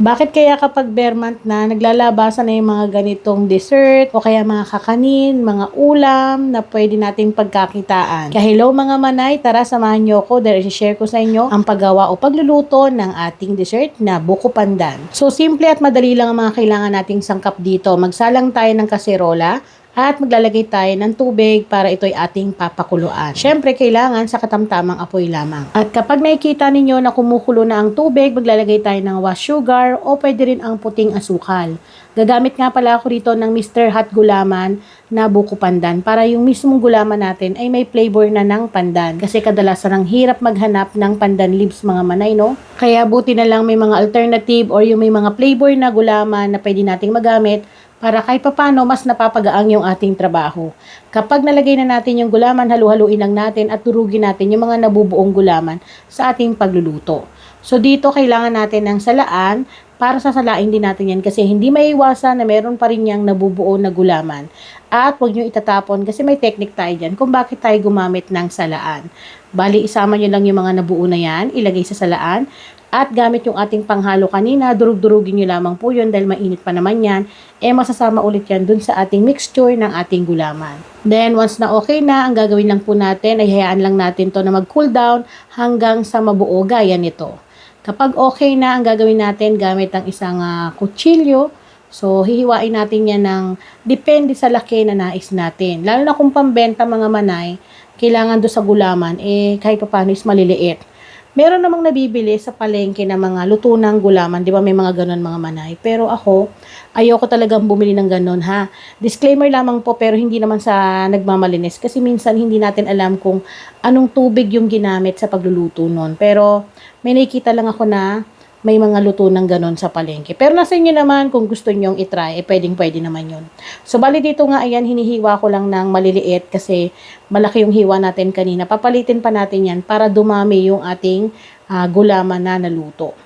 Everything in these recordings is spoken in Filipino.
Bakit kaya kapag bear month na, naglalabasan na yung mga ganitong dessert o kaya mga kakanin, mga ulam na pwede nating pagkakitaan. Kaya hello mga manay, tara samahan nyo ako dahil share ko sa inyo ang paggawa o pagluluto ng ating dessert na buko pandan. So simple at madali lang ang mga kailangan nating sangkap dito. Magsalang tayo ng kaserola, at maglalagay tayo ng tubig para ito'y ating papakuluan. Siyempre, kailangan sa katamtamang apoy lamang. At kapag nakikita ninyo na kumukulo na ang tubig, maglalagay tayo ng wash sugar o pwede rin ang puting asukal. Gagamit nga pala ako rito ng Mr. Hot Gulaman na buko pandan para yung mismong gulaman natin ay may flavor na ng pandan. Kasi kadalasan ang hirap maghanap ng pandan leaves mga manay, no? Kaya buti na lang may mga alternative or yung may mga flavor na gulaman na pwede nating magamit para kahit papano mas napapagaang yung ating trabaho. Kapag nalagay na natin yung gulaman, halu-haluin lang natin at durugin natin yung mga nabubuong gulaman sa ating pagluluto. So dito kailangan natin ng salaan para sasalain din natin yan kasi hindi maiwasan na meron pa rin yung nabubuo na gulaman. At huwag nyo itatapon kasi may technique tayo dyan kung bakit tayo gumamit ng salaan. Bali, isama nyo lang yung mga nabuo na yan, ilagay sa salaan, at gamit yung ating panghalo kanina, durug-durugin nyo lamang po yun dahil mainit pa naman yan, eh masasama ulit yan dun sa ating mixture ng ating gulaman. Then, once na okay na, ang gagawin lang po natin ay hayaan lang natin to na mag-cool down hanggang sa mabuo gaya nito. Kapag okay na, ang gagawin natin gamit ang isang uh, kutsilyo, so hihiwain natin yan ng depende sa laki na nais natin. Lalo na kung pambenta mga manay, kailangan do sa gulaman, eh kahit pa paano is maliliit. Meron namang nabibili sa palengke na mga luto ng gulaman, di ba may mga ganon mga manay. Pero ako, ayoko talagang bumili ng ganon ha. Disclaimer lamang po pero hindi naman sa nagmamalinis kasi minsan hindi natin alam kung anong tubig yung ginamit sa pagluluto nun. Pero may nakikita lang ako na may mga luto ng ganon sa palengke. Pero nasa inyo naman kung gusto nyong itry, eh pwedeng pwede naman yun. So bali dito nga ayan, hinihiwa ko lang ng maliliit kasi malaki yung hiwa natin kanina. Papalitin pa natin yan para dumami yung ating uh, gulaman na naluto.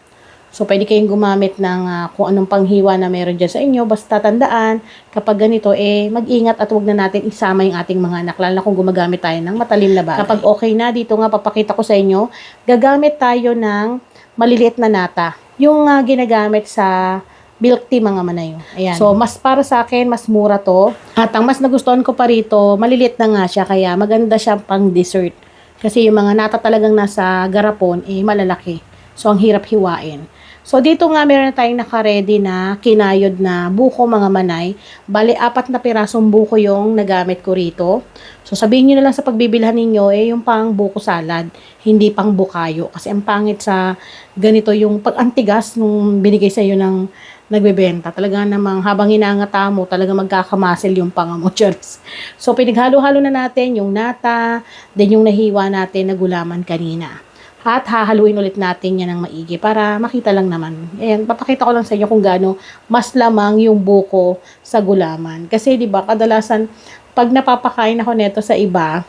So, pwede kayong gumamit ng uh, kung anong panghiwa na meron dyan sa inyo. Basta tandaan, kapag ganito, eh, mag-ingat at huwag na natin isama yung ating mga anak. Lalo na kung gumagamit tayo ng matalim na bagay. Kapag okay na, dito nga papakita ko sa inyo, gagamit tayo ng maliliit na nata. Yung uh, ginagamit sa milk tea mga manayo. Ayan. So, mas para sa akin, mas mura to. At ang mas nagustuhan ko pa rito, maliliit na nga siya, kaya maganda siya pang dessert. Kasi yung mga nata talagang nasa garapon, eh, malalaki. So, ang hirap hiwain. So, dito nga meron na tayong nakaredy na kinayod na buko mga manay. Bali, apat na pirasong buko yung nagamit ko rito. So, sabihin nyo na lang sa pagbibilhan ninyo, eh, yung pang buko salad, hindi pang bukayo. Kasi ang pangit sa ganito yung pag-antigas nung binigay sa iyo ng nagbebenta. Talaga namang habang hinangata mo, talaga magkakamasil yung panga mo, Cheers. So, pinaghalo-halo na natin yung nata, then yung nahiwa natin na gulaman kanina. At hahaluin ulit natin yan ng maigi para makita lang naman. Ayan, papakita ko lang sa inyo kung gaano mas lamang yung buko sa gulaman. Kasi 'di ba, kadalasan pag napapakain ako neto sa iba,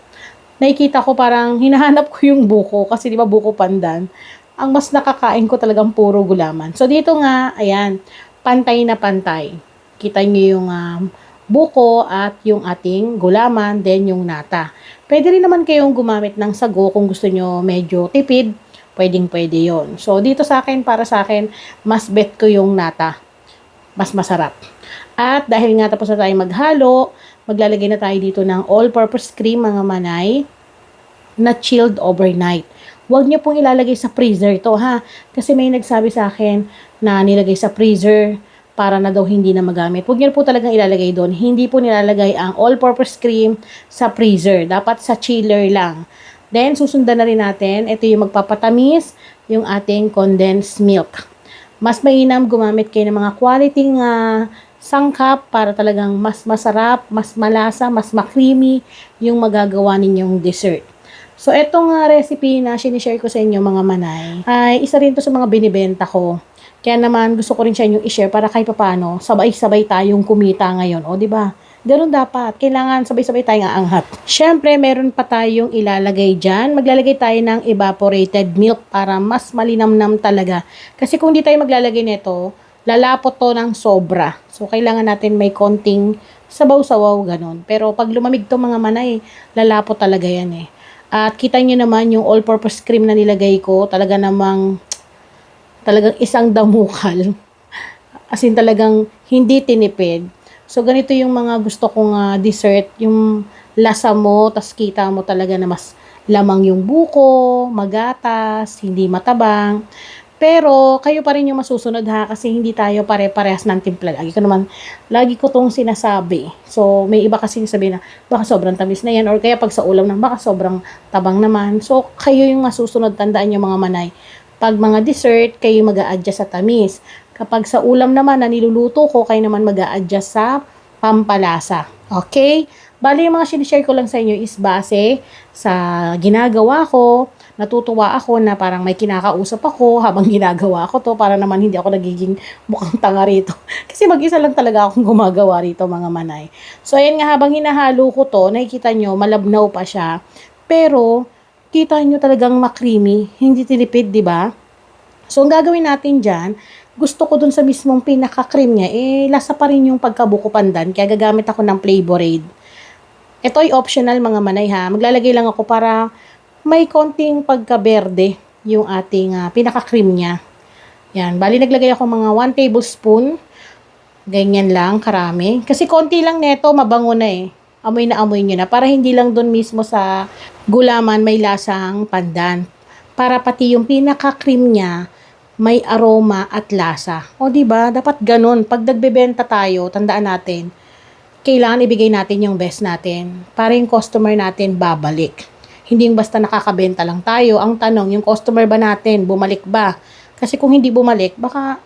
nakikita ko parang hinahanap ko yung buko kasi 'di ba buko pandan. Ang mas nakakain ko talagang puro gulaman. So dito nga, ayan, pantay na pantay. Kita niyo yung um, buko at yung ating gulaman, then yung nata. Pwede rin naman kayong gumamit ng sago kung gusto nyo medyo tipid. Pwedeng pwede yon. So, dito sa akin, para sa akin, mas bet ko yung nata. Mas masarap. At dahil nga tapos na tayo maghalo, maglalagay na tayo dito ng all-purpose cream, mga manay, na chilled overnight. Huwag nyo pong ilalagay sa freezer to ha. Kasi may nagsabi sa akin na nilagay sa freezer para na daw hindi na magamit. Huwag niyo po talagang ilalagay doon. Hindi po nilalagay ang all-purpose cream sa freezer. Dapat sa chiller lang. Then, susundan na rin natin. Ito yung magpapatamis, yung ating condensed milk. Mas mainam gumamit kayo ng mga quality nga sangkap para talagang mas masarap, mas malasa, mas makrimi yung magagawa ninyong dessert. So, etong uh, recipe na sinishare ko sa inyo mga manay, ay isa rin to sa mga binibenta ko. Kaya naman gusto ko rin siya yung i-share para kahit paano sabay-sabay tayong kumita ngayon. O, di ba? Ganun dapat. Kailangan sabay-sabay tayong aangat. Siyempre, meron pa tayong ilalagay dyan. Maglalagay tayo ng evaporated milk para mas malinamnam talaga. Kasi kung di tayo maglalagay nito, lalapot to ng sobra. So, kailangan natin may konting sabaw-sawaw, ganun. Pero pag lumamig to mga manay, lalapot talaga yan eh. At kita nyo naman yung all-purpose cream na nilagay ko, talaga namang talagang isang damukal. As in talagang hindi tinipid. So ganito yung mga gusto kong ah, dessert, yung lasa mo, tas kita mo talaga na mas lamang yung buko, magatas, hindi matabang. Pero kayo pa rin yung masusunod ha kasi hindi tayo pare-parehas ng timpla. Lagi ko naman, lagi ko tong sinasabi. So may iba kasi sabi na baka sobrang tamis na yan or kaya pag sa ulam na baka sobrang tabang naman. So kayo yung masusunod, tandaan yung mga manay. Pag mga dessert, kayo mag adjust sa tamis. Kapag sa ulam naman na niluluto ko, kayo naman mag adjust sa pampalasa. Okay? Bali, yung mga sinishare ko lang sa inyo is base sa ginagawa ko. Natutuwa ako na parang may kinakausap ako habang ginagawa ko to para naman hindi ako nagiging mukhang tanga rito. Kasi mag-isa lang talaga akong gumagawa rito mga manay. So, ayan nga habang hinahalo ko to, nakikita nyo, malabnaw pa siya. Pero, kita nyo talagang makrimi, hindi tinipid, di ba? So, ang gagawin natin dyan, gusto ko dun sa mismong pinaka-cream niya, eh, lasa pa rin yung pagkabuko pandan, kaya gagamit ako ng Flavor Aid. Ito ay optional mga manay ha. Maglalagay lang ako para may konting pagka-berde yung ating ah, pinaka-cream niya. Yan, bali naglagay ako mga 1 tablespoon. Ganyan lang, karami. Kasi konti lang neto, mabango na eh. Amoy na amoy nyo na. Para hindi lang dun mismo sa gulaman may lasang pandan. Para pati yung pinaka-cream niya, may aroma at lasa. O di ba? Dapat ganun. Pag nagbebenta tayo, tandaan natin, kailangan ibigay natin yung best natin para yung customer natin babalik. Hindi yung basta nakakabenta lang tayo. Ang tanong, yung customer ba natin, bumalik ba? Kasi kung hindi bumalik, baka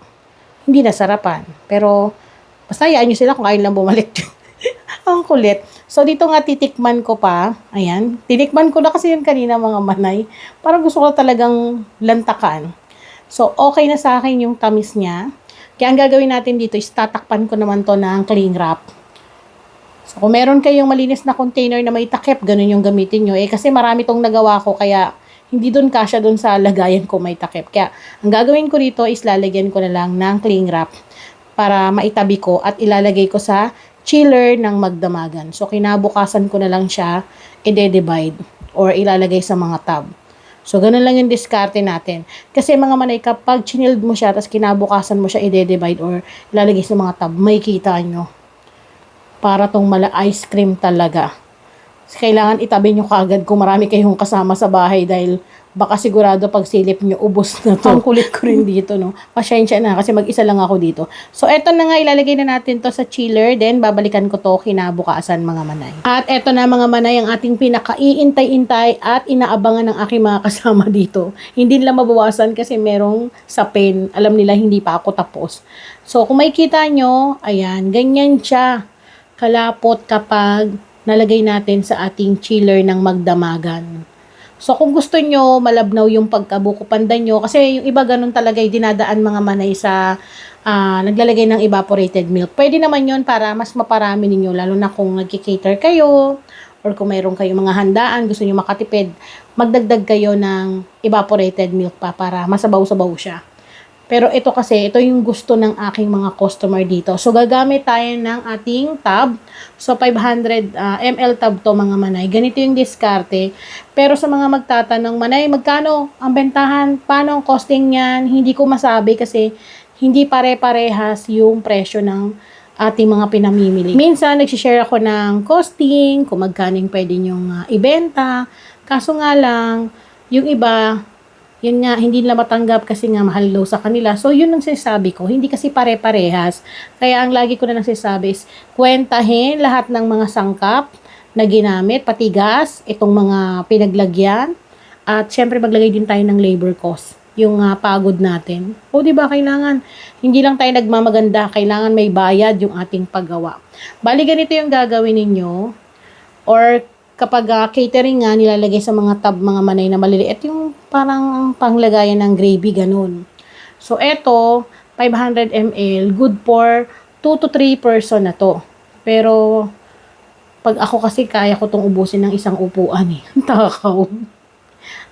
hindi nasarapan. Pero, basta hayaan nyo sila kung ayaw lang bumalik. Ang kulit. So, dito nga titikman ko pa. Ayan. Tinikman ko na kasi yun kanina mga manay. Parang gusto ko talagang lantakan. So, okay na sa akin yung tamis niya. Kaya ang gagawin natin dito is tatakpan ko naman to ng cling wrap. So, kung meron kayong malinis na container na may takip, ganun yung gamitin nyo. Eh, kasi marami tong nagawa ko, kaya hindi dun kasya dun sa lagayan ko may takip. Kaya, ang gagawin ko dito is lalagyan ko na lang ng cling wrap para maitabi ko at ilalagay ko sa chiller ng magdamagan. So, kinabukasan ko na lang siya i-divide or ilalagay sa mga tab. So, ganun lang yung diskarte natin. Kasi mga manay, kapag chinild mo siya, tapos kinabukasan mo siya i-divide or ilalagay sa mga tab, may kita nyo para tong mala ice cream talaga. Kailangan itabi nyo kagad kung marami kayong kasama sa bahay dahil baka sigurado pag silip nyo, ubos na to. Ang kulit ko rin dito, no? Pasensya na kasi mag-isa lang ako dito. So, eto na nga, ilalagay na natin to sa chiller. Then, babalikan ko to kinabukasan mga manay. At eto na mga manay, ang ating pinaka-iintay-intay at inaabangan ng aking mga kasama dito. Hindi nila mabawasan kasi merong sa pen. Alam nila, hindi pa ako tapos. So, kung makikita nyo, ayan, ganyan siya kalapot kapag nalagay natin sa ating chiller ng magdamagan. So, kung gusto nyo, malabnaw yung pagkabuko pandan nyo, kasi yung iba ganun talaga dinadaan mga manay sa ah, naglalagay ng evaporated milk. Pwede naman yun para mas maparami ninyo, lalo na kung nagkikater kayo, or kung mayroon kayong mga handaan, gusto nyo makatipid, magdagdag kayo ng evaporated milk pa para masabaw-sabaw siya. Pero ito kasi, ito yung gusto ng aking mga customer dito. So, gagamit tayo ng ating tab. So, 500 uh, ml tab to mga manay. Ganito yung diskarte. Pero sa mga magtatanong, manay, magkano ang bentahan? Paano ang costing niyan? Hindi ko masabi kasi hindi pare-parehas yung presyo ng ating mga pinamimili. Minsan, nagsishare ako ng costing, kung magkano yung pwede nyong uh, ibenta. Kaso nga lang, yung iba, yun nga, hindi nila matanggap kasi nga mahal daw sa kanila. So, yun ang sinasabi ko. Hindi kasi pare-parehas. Kaya ang lagi ko na nagsasabi is, kwentahin lahat ng mga sangkap na ginamit, pati gas, itong mga pinaglagyan. At syempre, maglagay din tayo ng labor cost yung uh, pagod natin. O di ba kailangan hindi lang tayo nagmamaganda, kailangan may bayad yung ating paggawa. Bali ganito yung gagawin ninyo or kapag uh, catering nga, nilalagay sa mga tab, mga manay na maliliit, yung parang panglagayan ng gravy, ganun. So, eto, 500 ml, good for 2 to 3 person na to. Pero, pag ako kasi kaya ko tong ubusin ng isang upuan eh. Takaw.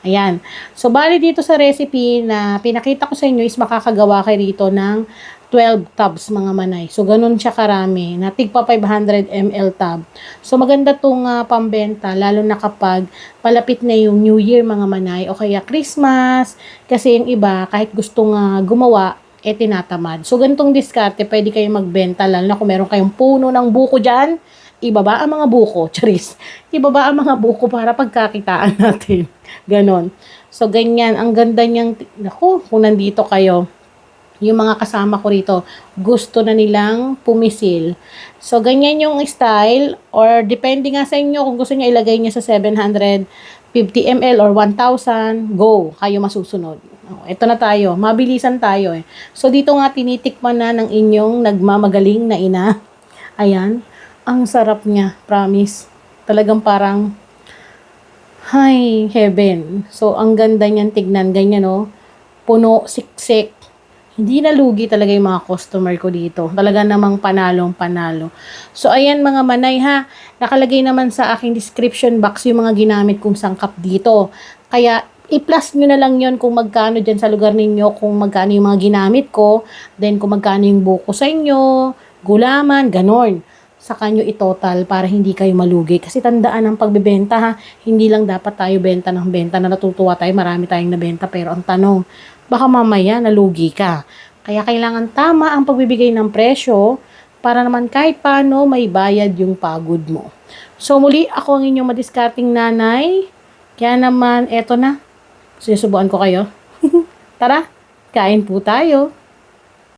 Ayan. So, bali dito sa recipe na pinakita ko sa inyo is makakagawa kayo rito ng 12 tubs mga manay. So, ganun siya karami. Na tigpa 500 ml tub. So, maganda tong uh, pambenta, lalo na kapag palapit na yung New Year mga manay o kaya Christmas. Kasi yung iba, kahit gustong uh, gumawa, eh tinatamad. So, ganitong diskarte, pwede kayong magbenta, lalo na kung meron kayong puno ng buko dyan, ibaba ang mga buko, charis. Ibaba ang mga buko para pagkakitaan natin. Ganon. So, ganyan. Ang ganda niyang, naku, kung nandito kayo, yung mga kasama ko rito, gusto na nilang pumisil. So, ganyan yung style or depende nga sa inyo kung gusto niyo ilagay niya sa 750 ml or 1,000, go, kayo masusunod. Oh, ito na tayo, mabilisan tayo eh. So, dito nga tinitikman na ng inyong nagmamagaling na ina. Ayan, ang sarap niya, promise. Talagang parang, hi, heaven. So, ang ganda niyan tignan, ganyan oh. Puno, siksik, hindi nalugi talaga yung mga customer ko dito. Talaga namang panalong panalo. So, ayan mga manay ha. Nakalagay naman sa aking description box yung mga ginamit kong sangkap dito. Kaya, i-plus nyo na lang yon kung magkano dyan sa lugar ninyo, kung magkano yung mga ginamit ko, then kung magkano yung buko sa inyo, gulaman, ganon. Saka nyo i-total para hindi kayo malugi. Kasi tandaan ang pagbebenta ha, hindi lang dapat tayo benta ng benta na natutuwa tayo, marami tayong nabenta. Pero ang tanong, baka mamaya nalugi ka. Kaya kailangan tama ang pagbibigay ng presyo para naman kahit paano may bayad yung pagod mo. So muli, ako ang inyong madiskarting nanay. Kaya naman, eto na. Sinusubuan ko kayo. Tara, kain po tayo.